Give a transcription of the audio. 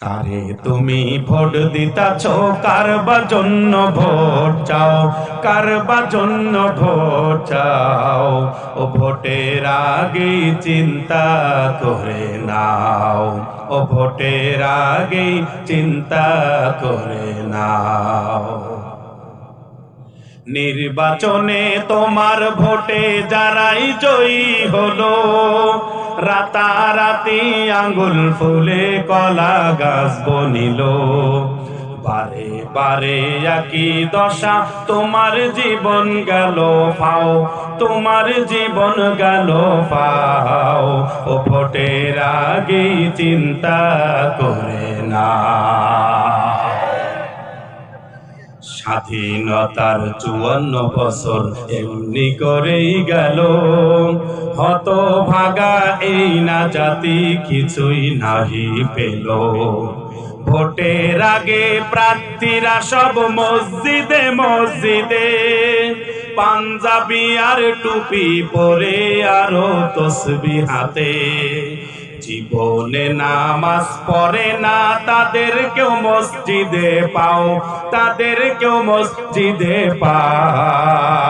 কারে তুমি ভোট দিতাছ কারবা জন্য ভোট চাও কারবা জন্য ভোট চাও। ও ভোটের আগে চিন্তা করে নাও, ও ভোটের আগে চিন্তা করে নাও। নির্বাচনে তোমার ভোটে যারাই জয়ী হলো, রাতারাতি আঙ্গুল ফুলে কলা গাছ বনিল। বারে বারে একই দশা, তোমার জীবন গেল পাও তোমার জীবন গেল পাও ও ভোটের আগে চিন্তা করে না স্বাধীনতার চুয়ান্ন বছর এমনি করেই গেল। হত ভাগা এই না জাতি কিছুই নাহি পেল। ভোটের আগে প্রার্থীরা সব মসজিদে মসজিদে পাঞ্জাবি আর টুপি পরে আরও তসবি হাতে। জীবনে নামাজ পড়ে না, তাদের কেউ মসজিদে পাও, তাদের কেউ মসজিদে পাও